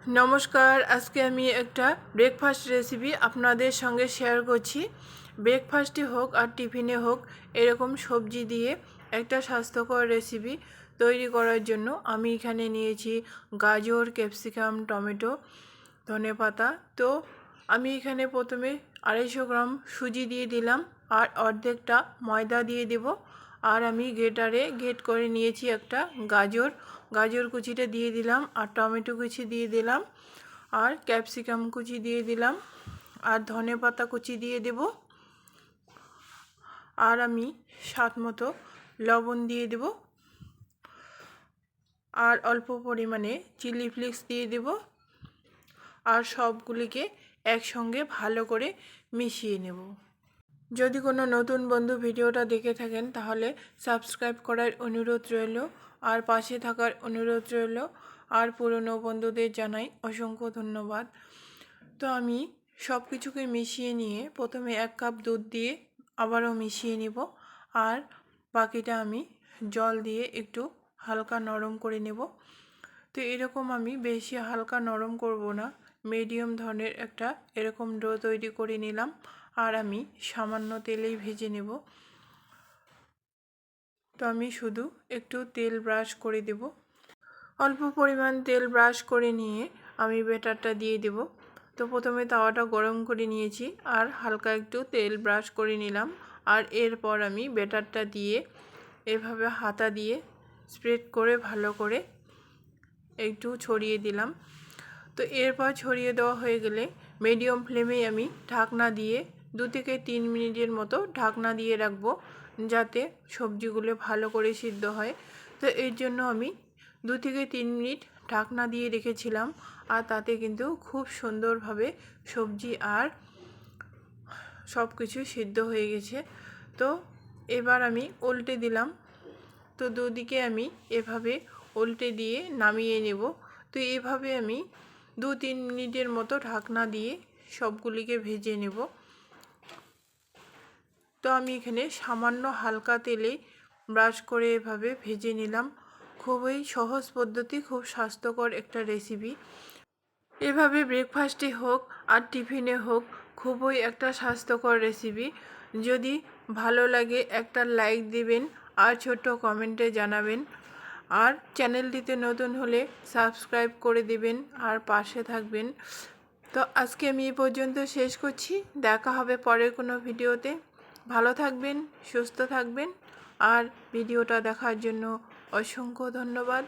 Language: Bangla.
নমস্কার, আজকে আমি একটা ব্রেকফাস্ট রেসিপি আপনাদের সঙ্গে শেয়ার করছি। ব্রেকফাস্টে হোক আর টিফিনে হোক, এরকম সবজি দিয়ে একটা স্বাস্থ্যকর রেসিপি তৈরি করার জন্য আমি এখানে নিয়েছি গাজর ক্যাপসিকাম টমেটো ধনেপাতা তো আমি এখানে প্রথমে আড়াইশো গ্রাম সুজি দিয়ে দিলাম আর অর্ধেকটা ময়দা দিয়ে দেব। আর আমি গ্রেটারে গ্রেট করে নিয়েছি একটা গাজর। গাজর কুচিটা দিয়ে দিলাম, আর টমেটো কুচি দিয়ে দিলাম, আর ক্যাপসিকাম কুচি দিয়ে দিলাম, আর ধনে পাতা কুচি দিয়ে দেব, আর আমি স্বাদ মতো লবণ দিয়ে দেব, আর অল্প পরিমাণে চিলি ফ্লেক্স দিয়ে দেব, আর সবগুলিকে একসঙ্গে ভালো করে মিশিয়ে নেব। যদি কোনো নতুন বন্ধু ভিডিওটা দেখে থাকেন, তাহলে সাবস্ক্রাইব করার অনুরোধ রইল, আর পাশে থাকার অনুরোধ রইল, আর পুরনো বন্ধুদের জানাই অসংখ্য ধন্যবাদ। তো আমি সব কিছুকে মিশিয়ে নিয়ে প্রথমে এক কাপ দুধ দিয়ে আবারও মিশিয়ে নেব, আর বাকিটা আমি জল দিয়ে একটু হালকা নরম করে নেব। তো এরকম আমি বেশি হালকা নরম করব না। মিডিয়াম ধরনের একটা এরকম ডো তৈরি করে নিলাম। আর আমি সামান্য তেলেই ভেজে নেব। তো আমি শুধু একটু তেল ব্রাশ করে দেব। অল্প পরিমাণ তেল ব্রাশ করে নিয়ে আমি বেটারটা দিয়ে দেব। তো প্রথমে তাওয়াটা গরম করে নিয়েছি আর হালকা একটু তেল ব্রাশ করে নিলাম। আর এরপর আমি বেটারটা দিয়ে এভাবে হাতা দিয়ে স্প্রেড করে ভালো করে একটু ছড়িয়ে দিলাম। তো এরপর ছড়িয়ে দেওয়া হয়ে গেলে মিডিয়াম ফ্লেমে আমি ঢাকনা দিয়ে দু থেকে তিন মিনিটের মতো ঢাকনা দিয়ে রাখব যাতে সবজিগুলো ভালো করে সিদ্ধ হয়। তো এর জন্য আমি দু থেকে তিন মিনিট ঢাকনা দিয়ে রেখেছিলাম আর তাতে কিন্তু খুব সুন্দরভাবে সবজি আর সব কিছু সিদ্ধ হয়ে গেছে। তো এবার আমি উল্টে দিলাম। তো দুদিকে আমি এভাবে উল্টে দিয়ে নামিয়ে নেব। তো এভাবে আমি দু তিন মিনিটের মতো ঢাকনা দিয়ে সবগুলিকে ভেজে নেব। তো আমি এখানে সামান্য হালকা তেলে ব্রাশ করে এভাবে ভেজে নিলাম। খুবই সহজ পদ্ধতি, খুব স্বাস্থ্যকর একটা রেসিপি এভাবে ব্রেকফাস্টে হোক আর টিফিনে হোক, খুবই একটা স্বাস্থ্যকর রেসিপি যদি ভালো লাগে একটা লাইক দিবেন আর ছোট্ট কমেন্টে জানাবেন। আর চ্যানেলটিতে নতুন হলে সাবস্ক্রাইব করে দেবেন আর পাশে থাকবেন। তো আজকে আমি এই পর্যন্ত শেষ করছি। দেখা হবে পরের কোনো ভিডিওতে। ভালো থাকবেন, সুস্থ থাকবেন। আর ভিডিওটা দেখার জন্য অসংখ্য ধন্যবাদ।